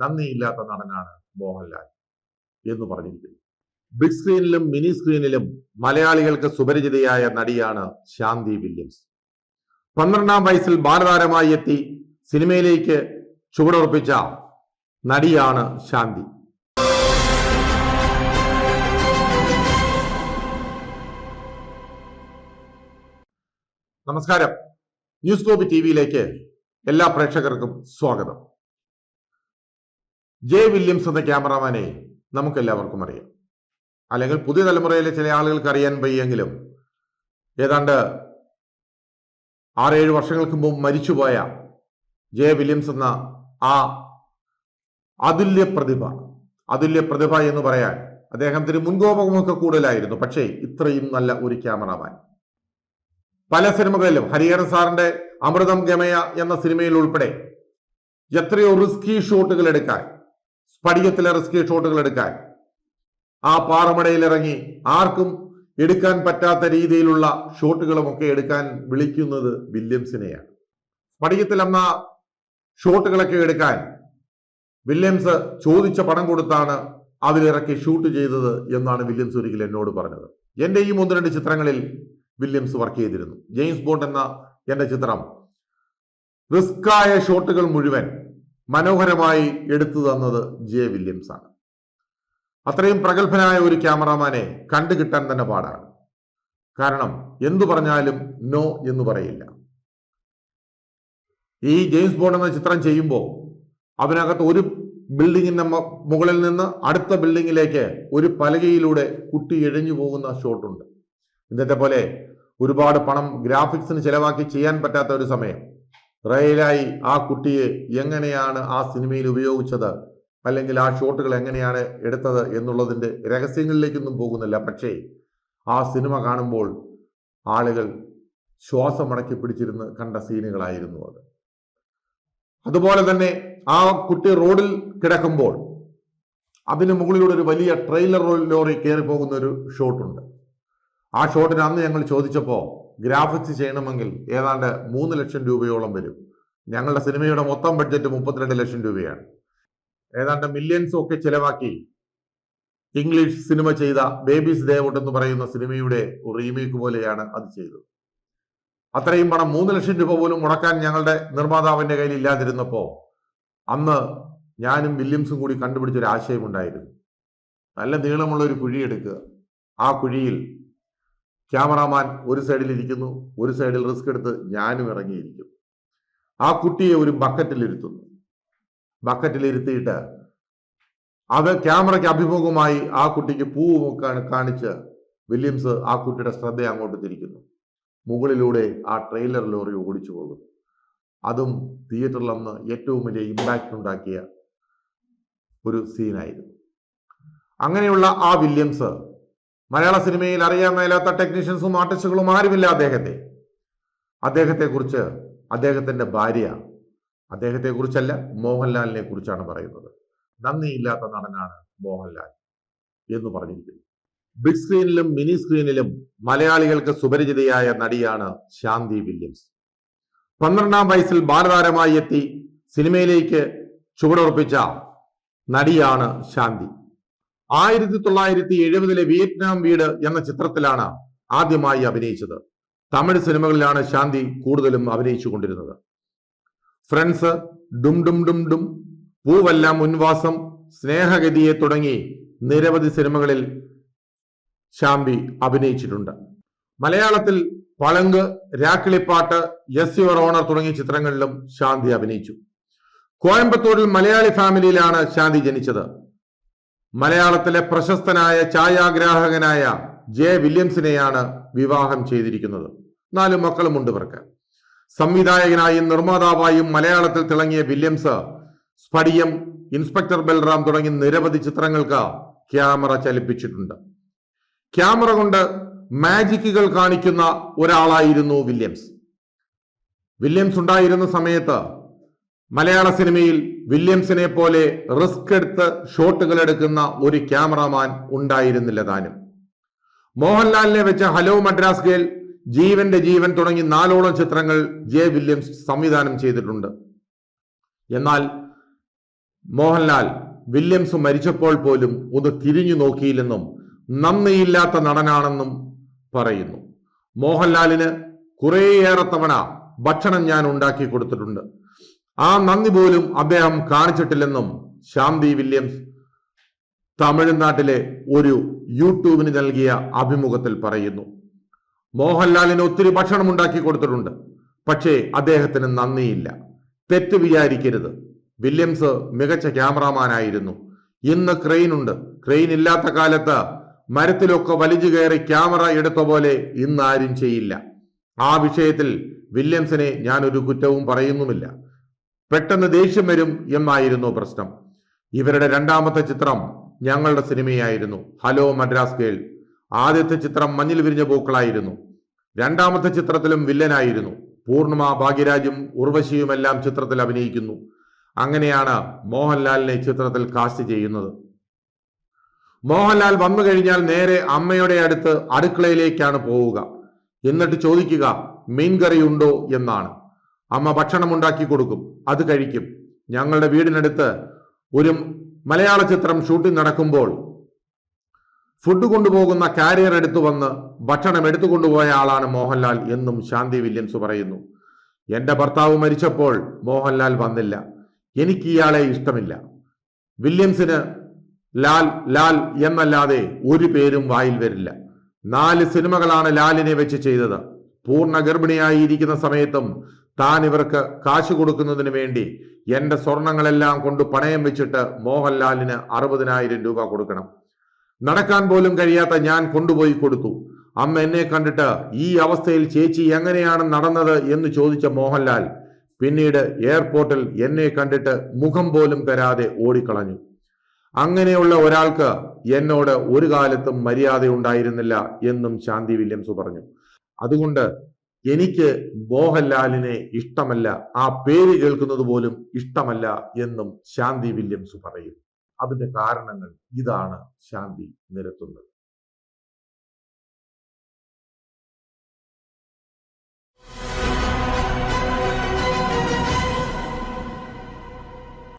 നന്ദിയില്ലാത്ത നടനാണ് മോഹൻലാൽ എന്ന് പറഞ്ഞിരിക്കുന്നു. ബിഗ് സ്ക്രീനിലും മിനി സ്ക്രീനിലും മലയാളികൾക്ക് സുപരിചിതയായ നടിയാണ് ശാന്തി വില്യംസ്. പന്ത്രണ്ടാം വയസ്സിൽ ബാലതാരമായി എത്തി സിനിമയിലേക്ക് ചുവടുറപ്പിച്ച നടിയാണ് ശാന്തി. നമസ്കാരം. ന്യൂസ് ഗോപി ടി വിയിലേക്ക് എല്ലാ പ്രേക്ഷകർക്കും സ്വാഗതം. ജെ വില്യംസ് എന്ന ക്യാമറാമാനെ നമുക്കെല്ലാവർക്കും അറിയാം. അല്ലെങ്കിൽ പുതിയ തലമുറയിലെ ചില ആളുകൾക്ക് അറിയാൻ വയ്യെങ്കിലും ഏതാണ്ട് ആറേഴ് വർഷങ്ങൾക്ക് മുമ്പ് മരിച്ചുപോയ ജെ വില്യംസ് എന്ന ആ അതുല്യ പ്രതിഭ അതുല്യ പ്രതിഭ എന്ന് പറയാൻ അദ്ദേഹത്തിന് മുൻകോപമൊക്കെ കൂടുതലായിരുന്നു. പക്ഷേ ഇത്രയും നല്ല ഒരു ക്യാമറാമാൻ. പല സിനിമകളിലും ഹരിഹരൻ സാറിന്റെ അമൃതം ഗമയ എന്ന സിനിമയിൽ ഉൾപ്പെടെ എത്രയോ റിസ്കി ഷോട്ടുകൾ എടുക്കാൻ സ്ഫടികത്തിലെ റിസ്കി ഷോട്ടുകൾ എടുക്കാൻ. ആ പാറമടയിൽ ഇറങ്ങി ആർക്കും എടുക്കാൻ പറ്റാത്ത രീതിയിലുള്ള ഷോട്ടുകളുമൊക്കെ എടുക്കാൻ വിളിക്കുന്നത് വില്യംസിനെയാണ്. സ്ഫടികത്തിൽ അന്ന ഷോട്ടുകളൊക്കെ എടുക്കാൻ വില്യംസ് ചോദിച്ച പണം കൊടുത്താണ് അതിലിറക്കി ഷൂട്ട് ചെയ്തത് എന്നാണ് വില്യംസ് ഒരിക്കൽ എന്നോട് പറഞ്ഞത്. എന്റെ ഈ ഒന്ന് രണ്ട് ചിത്രങ്ങളിൽ വില്യംസ് വർക്ക് ചെയ്തിരുന്നു. ജെയിംസ് ബോണ്ട് എന്ന എന്റെ ചിത്രം. റിസ്ക്കായ ഷോട്ടുകൾ മുഴുവൻ മനോഹരമായി എടുത്തു തന്നത് ജെ വില്യംസ് ആണ് അത്രയും പ്രഗത്ഭനായ ഒരു ക്യാമറാമാനെ കണ്ടു കിട്ടാൻ തന്നെ പാടാണ്. കാരണം എന്തു പറഞ്ഞാലും നോ എന്ന് പറയില്ല. ഈ ജെയിംസ് ബോണ്ട് എന്ന ചിത്രം ചെയ്യുമ്പോൾ അതിനകത്ത് ഒരു ബിൽഡിങ്ങിന്റെ മുകളിൽ നിന്ന് അടുത്ത ബിൽഡിങ്ങിലേക്ക് ഒരു പലകയിലൂടെ കുട്ടി ഇഴഞ്ഞു പോകുന്ന ഷോട്ടുണ്ട്. ഇന്നത്തെ പോലെ ഒരുപാട് പണം ഗ്രാഫിക്സിന് ചെലവാക്കി ചെയ്യാൻ പറ്റാത്ത ഒരു സമയം. റയലായി ആ കുട്ടിയെ എങ്ങനെയാണ് ആ സിനിമയിൽ ഉപയോഗിച്ചത്? അല്ലെങ്കിൽ ആ ഷോട്ടുകൾ എങ്ങനെയാണ് എടുത്തത് എന്നുള്ളതിന്റെ രഹസ്യങ്ങളിലേക്കൊന്നും പോകുന്നില്ല. പക്ഷേ ആ സിനിമ കാണുമ്പോൾ ആളുകൾ ശ്വാസമടക്കി പിടിച്ചിരുന്ന് കണ്ട സീനുകളായിരുന്നു അത്. അതുപോലെ തന്നെ ആ കുട്ടി റോഡിൽ കിടക്കുമ്പോൾ അതിന് മുകളിലൂടെ ഒരു വലിയ ട്രെയിലർ ലോറി കയറി പോകുന്ന ഒരു ഷോട്ടുണ്ട്. ആ ഷോട്ടിന് അന്ന് ഞങ്ങൾ ചോദിച്ചപ്പോൾ ഗ്രാഫിക്സ് ചെയ്യണമെങ്കിൽ ഏതാണ്ട് മൂന്ന് ലക്ഷം രൂപയോളം വരും. ഞങ്ങളുടെ സിനിമയുടെ മൊത്തം ബഡ്ജറ്റ് മുപ്പത്തിരണ്ട് ലക്ഷം രൂപയാണ്. ഏതാണ്ട് മില്യൺസ് ഒക്കെ ചിലവാക്കി ഇംഗ്ലീഷ് സിനിമ ചെയ്ത ബേബീസ് ദേവോട്ട് എന്ന് പറയുന്ന സിനിമയുടെ റീമേക്ക് പോലെയാണ് അത് ചെയ്തത്. അത്രയും പണം മൂന്ന് ലക്ഷം രൂപ പോലും മുടക്കാൻ ഞങ്ങളുടെ നിർമ്മാതാവിന്റെ കയ്യിൽ ഇല്ലാതിരുന്നപ്പോ അന്ന് ഞാനും വില്യംസും കൂടി കണ്ടുപിടിച്ച ഒരു ആശയമുണ്ടായിരുന്നു. നല്ല നീളമുള്ള ഒരു കുഴി എടുക്കുക. ആ കുഴിയിൽ ക്യാമറാമാൻ ഒരു സൈഡിൽ ഇരിക്കുന്നു ഒരു സൈഡിൽ റിസ്ക് എടുത്ത് ഞാനും ഇറങ്ങിയിരിക്കും. ആ കുട്ടിയെ ഒരു ബക്കറ്റിൽ ഇരുത്തുന്നു. ബക്കറ്റിൽ ഇരുത്തിയിട്ട് അത് ക്യാമറയ്ക്ക് അഭിമുഖമായി ആ കുട്ടിക്ക് പൂവ് കാ- കാണിച്ച് വില്യംസ് ആ കുട്ടിയുടെ ശ്രദ്ധ അങ്ങോട്ട് തിരിക്കുന്നു. മുകളിലൂടെ ആ ട്രെയിലർ ലോറി ഓടിച്ചു പോകുന്നു. അതും തിയേറ്ററിൽ അന്ന് ഏറ്റവും വലിയ ഇമ്പാക്റ്റ് ഉണ്ടാക്കിയ ഒരു സീനായിരുന്നു അങ്ങനെയുള്ള ആ വില്യംസ് മലയാള സിനിമയിൽ അറിയാൻ മേലാത്ത ടെക്നീഷ്യൻസും ആർട്ടിസ്റ്റുകളും ആരുമില്ല അദ്ദേഹത്തെ. അദ്ദേഹത്തെക്കുറിച്ച് അദ്ദേഹത്തിന്റെ ഭാര്യ അദ്ദേഹത്തെക്കുറിച്ചല്ല മോഹൻലാലിനെ കുറിച്ചാണ് പറയുന്നത്. നന്ദിയില്ലാത്ത നടനാണ് മോഹൻലാൽ എന്ന് പറഞ്ഞിരിക്കുന്നു. ബിഗ് സ്ക്രീനിലും മിനി സ്ക്രീനിലും മലയാളികൾക്ക് സുപരിചിതയായ നടിയാണ് ശാന്തി വില്യംസ്. പന്ത്രണ്ടാം വയസ്സിൽ ബാലതാരമായി എത്തി സിനിമയിലേക്ക് ചുവടുറപ്പിച്ച നടിയാണ് ശാന്തി. ആയിരത്തി തൊള്ളായിരത്തി എഴുപതിലെ വിയറ്റ്നാം വീട് എന്ന ചിത്രത്തിലാണ് ആദ്യമായി അഭിനയിച്ചത്. തമിഴ് സിനിമകളിലാണ് ശാന്തി കൂടുതലും അഭിനയിച്ചു കൊണ്ടിരുന്നത് ഫ്രണ്ട്സ് ഡും ഡും ഡും ഡും പൂവല്ല മുൻവാസം സ്നേഹഗതിയെ തുടങ്ങി നിരവധി സിനിമകളിൽ ശാന്തി അഭിനയിച്ചിട്ടുണ്ട്. മലയാളത്തിൽ Palunku Rakkilipattu yes your honour തുടങ്ങിയ ചിത്രങ്ങളിലും ശാന്തി അഭിനയിച്ചു. കോയമ്പത്തൂരിൽ മലയാളി ഫാമിലിയിലാണ് ശാന്തി ജനിച്ചത്. മലയാളത്തിലെ പ്രശസ്തനായ ഛായാഗ്രാഹകനായ ജെ വില്യംസിനെയാണ് വിവാഹം ചെയ്തിരിക്കുന്നത്. നാല് മക്കളുമുണ്ട് ഇവർക്ക്. സംവിധായകനായും നിർമ്മാതാവായും മലയാളത്തിൽ തിളങ്ങിയ വില്യംസ് സ്ഫടിയം ഇൻസ്പെക്ടർ ബൽറാം തുടങ്ങി നിരവധി ചിത്രങ്ങൾക്ക് ക്യാമറ ചലിപ്പിച്ചിട്ടുണ്ട്. ക്യാമറ കൊണ്ട് മാജിക്കുകൾ കാണിക്കുന്ന ഒരാളായിരുന്നു വില്യംസ്. വില്യംസ് ഉണ്ടായിരുന്ന സമയത്ത് മലയാള സിനിമയിൽ വില്യംസിനെ പോലെ റിസ്ക് എടുത്ത് ഷോട്ടുകൾ എടുക്കുന്ന ഒരു ക്യാമറാമാൻ ഉണ്ടായിരുന്നില്ല താനും. മോഹൻലാലിനെ വെച്ച ഹലോ മദ്രാസ് ഗേൽ ജീവന്റെ ജീവൻ തുടങ്ങി നാലോളം ചിത്രങ്ങൾ ജെ വില്യംസ് സംവിധാനം ചെയ്തിട്ടുണ്ട്. എന്നാൽ മോഹൻലാൽ വില്യംസ് മരിച്ചപ്പോൾ പോലും ഒന്ന് തിരിഞ്ഞു നോക്കിയില്ലെന്നും നന്ദിയില്ലാത്ത നടനാണെന്നും പറയുന്നു. മോഹൻലാലിന് കുറേയേറെ തവണ ഭക്ഷണം ഞാൻ ഉണ്ടാക്കി കൊടുത്തിട്ടുണ്ട്. ആ നന്ദി പോലും അദ്ദേഹം കാണിച്ചിട്ടില്ലെന്നും ശാന്തി വില്യംസ് തമിഴ്നാട്ടിലെ ഒരു യൂട്യൂബിന് നൽകിയ അഭിമുഖത്തിൽ പറയുന്നു. മോഹൻലാലിന് ഒത്തിരി ഭക്ഷണം ഉണ്ടാക്കി കൊടുത്തിട്ടുണ്ട്. പക്ഷേ അദ്ദേഹത്തിന് നന്ദിയില്ല. തെറ്റ് വിചാരിക്കരുത്. വില്യംസ് മികച്ച ക്യാമറാമാനായിരുന്നു ഇന്ന് ക്രെയിൻ ഉണ്ട്. ക്രെയിൻ ഇല്ലാത്ത കാലത്ത് മരത്തിലൊക്കെ വലിച്ചു കയറി ക്യാമറ എടുത്ത പോലെ ഇന്ന് ആരും ചെയ്യില്ല. ആ വിഷയത്തിൽ വില്യംസിനെ ഞാനൊരു കുറ്റവും പറയുന്നുമില്ല. പെട്ടെന്ന് ദേഷ്യം വരും എന്നായിരുന്നു പ്രശ്നം. ഇവരുടെ രണ്ടാമത്തെ ചിത്രം ഞങ്ങളുടെ സിനിമയായിരുന്നു. Hello Madras girl. ആദ്യത്തെ ചിത്രം മഞ്ഞിൽ വിരിഞ്ഞ പൂക്കളായിരുന്നു. രണ്ടാമത്തെ ചിത്രത്തിലും വില്ലനായിരുന്നു. പൂർണിമ ഭാഗ്യരാജും ഉർവശിയുമെല്ലാം ചിത്രത്തിൽ അഭിനയിക്കുന്നു. അങ്ങനെയാണ് മോഹൻലാലിനെ ചിത്രത്തിൽ കാസ്റ്റ് ചെയ്യുന്നത്. മോഹൻലാൽ വന്നു കഴിഞ്ഞാൽ നേരെ അമ്മയുടെ അടുത്ത് അടുക്കളയിലേക്കാണ് പോവുക. എന്നിട്ട് ചോദിക്കുക മീൻകറി ഉണ്ടോ? എന്നാണ്. അമ്മ ഭക്ഷണം ഉണ്ടാക്കി കൊടുക്കും അത് കഴിക്കും. ഞങ്ങളുടെ വീടിനടുത്ത് ഒരു മലയാള ചിത്രം ഷൂട്ടിംഗ് നടക്കുമ്പോൾ ഫുഡ് കൊണ്ടുപോകുന്ന കാരിയർ എടുത്തു വന്ന് ഭക്ഷണം എടുത്തു കൊണ്ടുപോയ ആളാണ് മോഹൻലാൽ എന്നും ശാന്തി വില്യംസ് പറയുന്നു. എന്റെ ഭർത്താവ് മരിച്ചപ്പോൾ മോഹൻലാൽ വന്നില്ല. എനിക്ക് ഇയാളെ ഇഷ്ടമില്ല. വില്യംസിന് ലാൽ ലാൽ എന്നല്ലാതെ ഒരു പേരും വായിൽ വരില്ല. നാല് സിനിമകളാണ് ലാലിനെ വെച്ച് ചെയ്തത്. പൂർണ ഗർഭിണിയായി ഇരിക്കുന്ന സമയത്തും താൻ ഇവർക്ക് കാശ് കൊടുക്കുന്നതിന് വേണ്ടി എന്റെ സ്വർണങ്ങളെല്ലാം കൊണ്ട് പണയം വെച്ചിട്ട് മോഹൻലാലിന് അറുപതിനായിരം രൂപ കൊടുക്കണം. നടക്കാൻ പോലും കഴിയാത്ത ഞാൻ കൊണ്ടുപോയി കൊടുത്തു. അമ്മ എന്നെ കണ്ടിട്ട് ഈ അവസ്ഥയിൽ ചേച്ചി എങ്ങനെയാണ് നടന്നത് എന്ന് ചോദിച്ച മോഹൻലാൽ പിന്നീട് എയർപോർട്ടിൽ എന്നെ കണ്ടിട്ട് മുഖം പോലും തരാതെ ഓടിക്കളഞ്ഞു. അങ്ങനെയുള്ള ഒരാൾക്ക് എന്നോട് ഒരു കാലത്തും മര്യാദ ഉണ്ടായിരുന്നില്ല എന്നും ശാന്തി വില്യംസ് പറഞ്ഞു. അതുകൊണ്ട് എനിക്ക് മോഹൻലാലിനെ ഇഷ്ടമല്ല. ആ പേര് കേൾക്കുന്നത് പോലും ഇഷ്ടമല്ല എന്നും ശാന്തി വില്യംസ് പറയും. അതിന്റെ കാരണങ്ങൾ ഇതാണ് ശാന്തി നിരത്തുന്നത്.